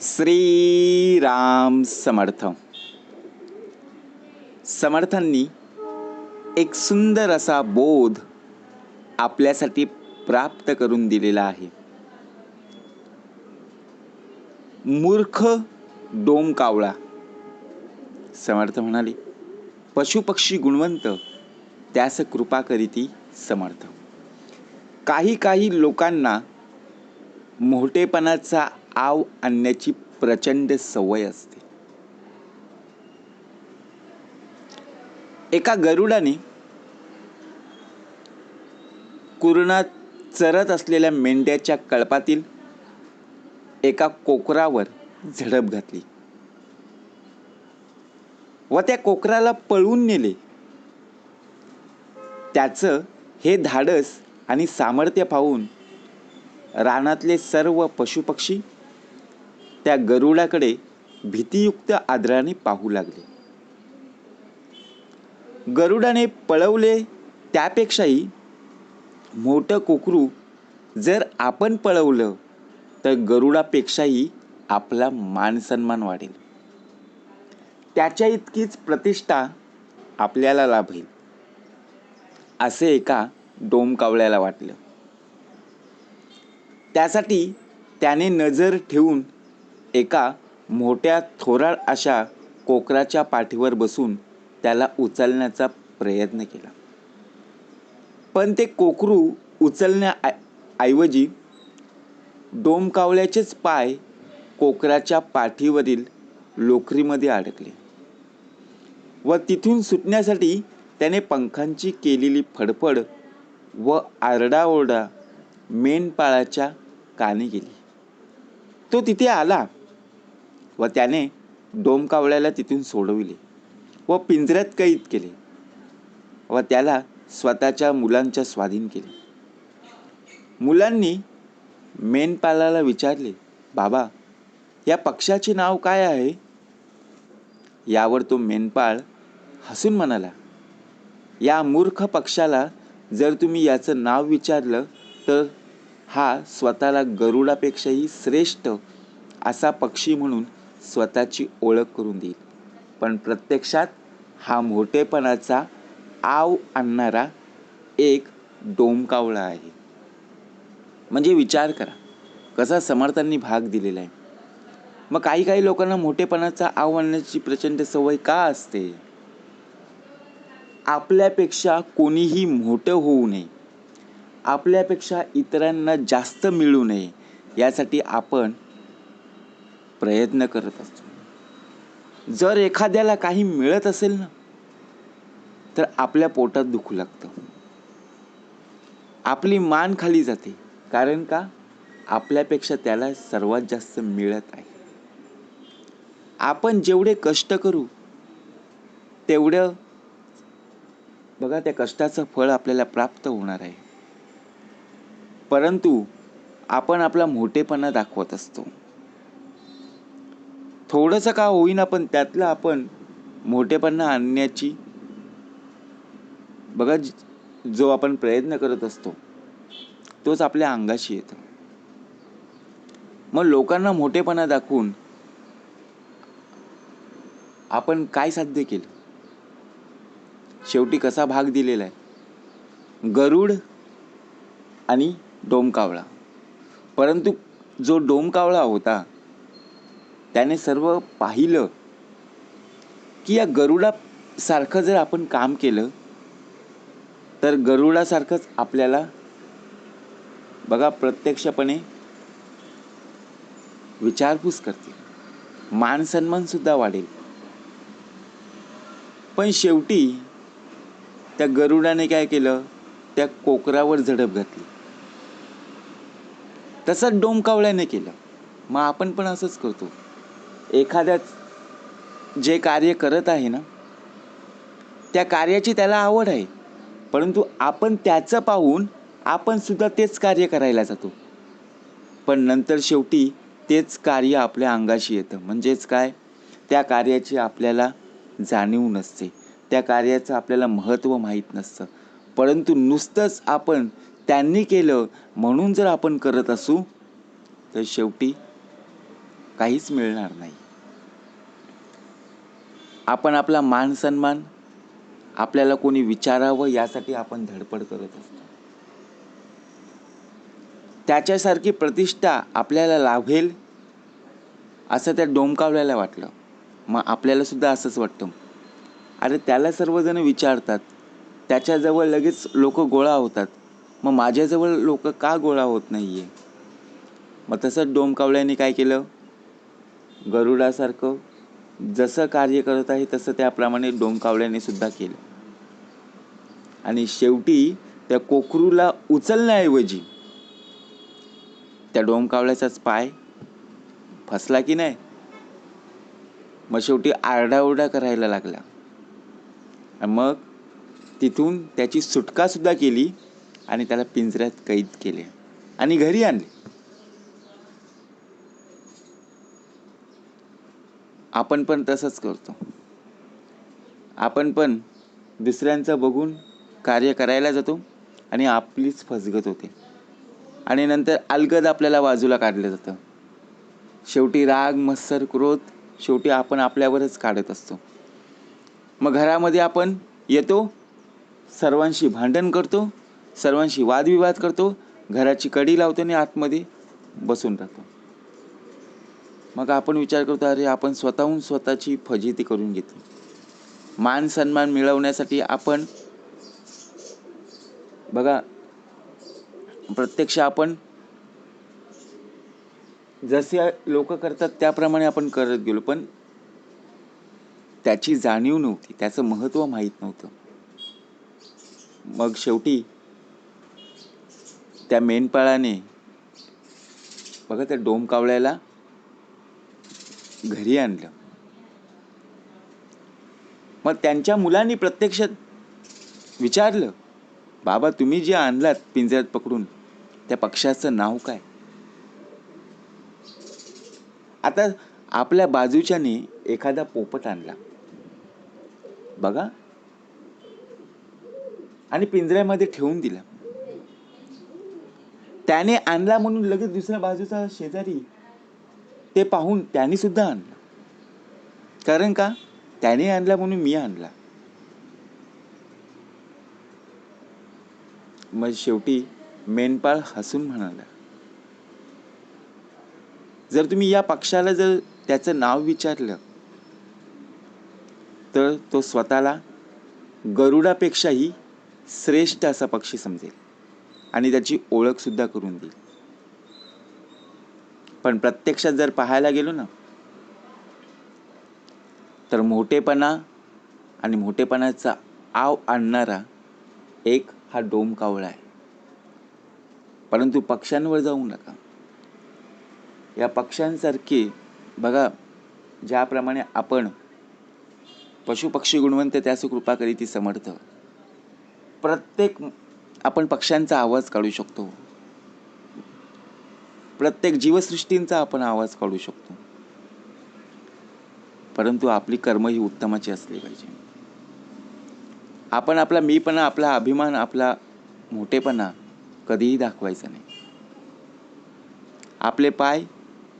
श्रीराम समर्थ. समर्थांनी एक सुंदर असा बोध आपल्यासाठी प्राप्त करून दिलेला आहे. मूर्ख डोम कावळा. समर्थ म्हणाले पशुपक्षी गुणवंत त्यास कृपा करीती समर्थ. काही काही लोकांना मोठेपणाचा आव आणण्याची प्रचंड सवय असते. एका गरुडाने कुरणात चरत असलेल्या मेंढ्याच्या कळपातील एका कोकरावर झडप घातली. व त्या कोकराला पळवून नेले. त्याचं हे धाडस आणि सामर्थ्य पाहून रानातले सर्व पशुपक्षी त्या गरुडाकडे भीतीयुक्त आदराने पाहू लागले. गरुडाने पळवले त्यापेक्षाही मोठं कोकरू जर आपण पळवलं तर गरुडापेक्षाही आपला मानसन्मान वाढेल. त्याच्या इतकीच प्रतिष्ठा आपल्याला लाभेल असे एका डोमकावळ्याला वाटलं. त्यासाठी त्याने नजर ठेवून एका मोठ्या थोराड अशा कोकराच्या पाठीवर बसून त्याला उचलण्याचा प्रयत्न केला. पण ते कोकरू उचलण्या ऐवजी डोमकावल्याचेच पाय कोकराच्या पाठीवरील लोकरीमध्ये अडकले व तिथून सुटण्यासाठी त्याने पंखांची केलेली फडफड व आरडाओरडा मेंढपाळाच्या कानी गेली. तो तिथे आला. व त्याने डोमकावळ्याला तिथून सोडविले व पिंजऱ्यात कैद केले व त्याला स्वतःच्या मुलांच्या स्वाधीन केले. मुलांनी मेनपालाला विचारले बाबा या पक्षाचे नाव काय आहे? यावर तो मेनपाळ हसून म्हणाला या मूर्ख पक्षाला जर तुम्ही याचं नाव विचारलं तर हा स्वतःला गरुडापेक्षाही श्रेष्ठ असा पक्षी म्हणून स्वतःची ओळख करून देईल. पण प्रत्यक्षात हा मोठेपणाचा आव आणणारा एक डोमकावळा आहे. म्हणजे विचार करा कसा समर्थांनी भाग दिलेला आहे. मग काही काही लोकांना मोठेपणाचा आव आणण्याची प्रचंड सवय का असते? आपल्यापेक्षा कोणीही मोठं होऊ नये. आपल्यापेक्षा इतरांना जास्त मिळू नये यासाठी आपण प्रयत्न करत असतो. जर एखाद्याला काही मिळत असेल ना तर आपल्या पोटात दुखू लागतं. आपली मान खाली जाते. कारण का? आपल्यापेक्षा त्याला सर्वात जास्त मिळत आहे. आपण जेवढे कष्ट करू तेवढं बघा त्या कष्टाचं फळ आपल्याला प्राप्त होणार आहे. परंतु आपण आपला मोठेपणा दाखवत असतो. थोडंसं का होईना पण त्यातलं आपण मोठेपणा आणण्याची बघा जो आपण प्रयत्न करत असतो तोच आपल्या अंगाशी येतो. मग लोकांना मोठेपणा दाखवून आपण काय साध्य केलं? शेवटी कसा भाग दिलेला आहे? गरुड आणि डोमकावळा. परंतु जो डोमकावळा होता त्याने सर्व पाहिलं की या गरुडासारखं जर आपण काम केलं तर गरुडासारखंच आपल्याला बघा प्रत्यक्षपणे विचारपूस करतील. मानसन्मानसुद्धा वाढेल. पण शेवटी त्या गरुडाने काय केलं? त्या कोकरावर झडप घातली. तसंच डोमकावळ्याने केलं. मग आपण पण असंच करतो. एखाद्या जे कार्य करत आहे ना त्या कार्याची त्याला आवड आहे. परंतु आपण त्याचं पाहून आपणसुद्धा तेच कार्य करायला जातो. पण नंतर शेवटी तेच कार्य आपल्या अंगाशी येतं. म्हणजेच काय? त्या कार्याची आपल्याला जाणीव नसते. त्या कार्याचं आपल्याला महत्त्व माहीत नसतं. परंतु नुसतंच आपण त्यांनी केलं म्हणून जर आपण करत असू तर शेवटी काहीच मिळणार नाही. आपण आपला मान सन्मान आपल्याला कोणी विचारावं यासाठी आपण धडपड करत असतो. त्याच्यासारखी प्रतिष्ठा आपल्याला लाभेल असं त्या डोमकावल्याला वाटलं. मग आपल्याला सुद्धा असंच वाटतं. अरे त्याला सर्वजण विचारतात. त्याच्याजवळ लगेच लोक गोळा होतात. मग माझ्याजवळ लोक का गोळा होत नाही आहे मग तसंच डोमकावल्याने काय केलं? गरुडासारखं जसं कार्य करत आहे तसं त्याप्रमाणे डोमकावल्याने सुद्धा केलं. आणि शेवटी त्या कोकरूला उचलण्याऐवजी त्या डोमकावल्याचाच पाय फसला की नाही? मग शेवटी आरडाओरडा करायला लागला. आणि मग तिथून त्याची सुटका सुद्धा केली आणि त्याला पिंजऱ्यात कैद केले आणि घरी आणले. आपण पण तसंच करतो. आपण पण दुसऱ्यांचं बघून कार्य करायला जातो आणि आपलीच फसगत होते. आणि नंतर अलगद आपल्याला बाजूला काढलं जातं. शेवटी राग मत्सर क्रोध शेवटी आपण आपल्यावरच काढत असतो. मग घरामध्ये आपण येतो सर्वांशी भांडण करतो सर्वांशी वादविवाद करतो घराची कडी लावतो आणि आतमध्ये बसून राहतो. मग आपण विचार करतो अरे आपण स्वतःहून स्वतःची फजिती करून घेतो मान सन्मान मिळवण्यासाठी आपण बघा प्रत्यक्ष आपण जसे लोक करतात त्याप्रमाणे आपण करत गेलो पण त्याची जाणीव नव्हती त्याचं महत्त्व माहीत नव्हतं. मग शेवटी त्या मेंढपाळाने बघा त्या डोमकावळ्याला घरी आणलं. मग त्यांच्या मुलांनी प्रत्यक्षात विचारलं बाबा तुम्ही जे आणलात पिंजऱ्यात पकडून त्या पक्षाचं नाव काय? आता आपल्या बाजूच्याने एखादा पोपट आणला. बघा. आणि पिंजऱ्यामध्ये ठेवून दिला. त्याने आणला म्हणून लगेच दुसऱ्या बाजूचा शेजारी ते पाहून त्याने सुद्धा आणलं. कारण का? त्याने आणला म्हणून मी आणला. मग शेवटी मेंढपाळ हसून म्हणाला जर तुम्ही या पक्षाला जर त्याचं नाव विचारलं तर तो स्वतःला गरुडापेक्षाही श्रेष्ठ असा पक्षी समजेल आणि त्याची ओळख सुद्धा करून देईल. पण प्रत्यक्षात जर पाहायला गेलो ना तर मोठेपणा आणि मोठेपणाचा आव आणणारा एक हा डोम कावळा आहे. परंतु पक्ष्यांवर जाऊ नका. या पक्ष्यांसारखे बघा ज्याप्रमाणे आपण पशुपक्षी गुणवंत त्यास कृपा करी ती समर्थ. प्रत्येक आपण पक्ष्यांचा आवाज काढू शकतो. प्रत्येक जीवसृष्टींचा आपण आवाज काढू शकतो. परंतु आपली कर्म ही उत्तमाची असली पाहिजे. आपण आपला मीपणा आपला अभिमान आपला मोठेपणा कधीही दाखवायचा नाही. आपले पाय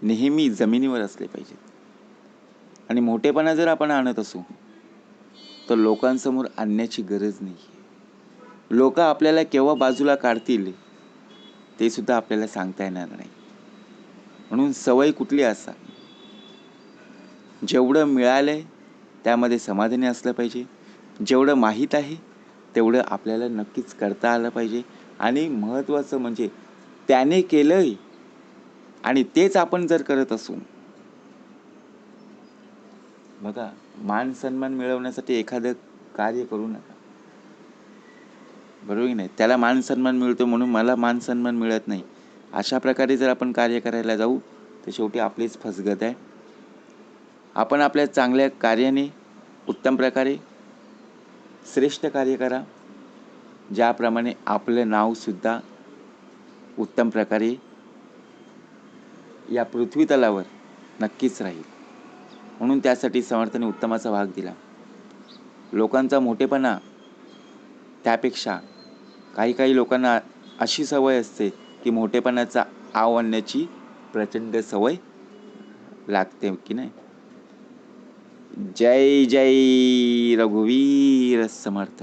नेहमी जमिनीवर असले पाहिजेत. आणि मोठेपणा जर आपण आणत असू तर लोकांसमोर आणण्याची गरज नाही लोक आपल्याला केव्हा बाजूला काढतील ते सुद्धा आपल्याला सांगता येणार नाही. म्हणून सवय कुठली असा? जेवढं मिळालं आहे त्यामध्ये समाधानी असलं पाहिजे. जेवढं माहीत आहे तेवढं आपल्याला नक्कीच करता आलं पाहिजे. आणि महत्त्वाचं म्हणजे त्याने केलंय आणि तेच आपण जर करत असू. बघा मान सन्मान मिळवण्यासाठी एखादं कार्य करू नका. बरोबर की नाही? त्याला मान सन्मान मिळतो म्हणून मला मान सन्मान मिळत नाही. अशा प्रकारे जर आपण कार्य करायला जाऊ तर शेवटी आपलीच फसगत आहे. आपण आपल्या चांगल्या कार्याने उत्तम प्रकारे श्रेष्ठ कार्य करा ज्याप्रमाणे आपलं नावसुद्धा उत्तम प्रकारे या पृथ्वी तलावर नक्कीच राहील. म्हणून त्यासाठी समर्थाने उत्तमाचा भाग दिला. लोकांचा मोठेपणा त्यापेक्षा काही काही लोकांना अशी सवय असते की मोठेपणाचा आव आणण्याची प्रचंड सवय लागते की नाही? जय जय रघुवीर समर्थ.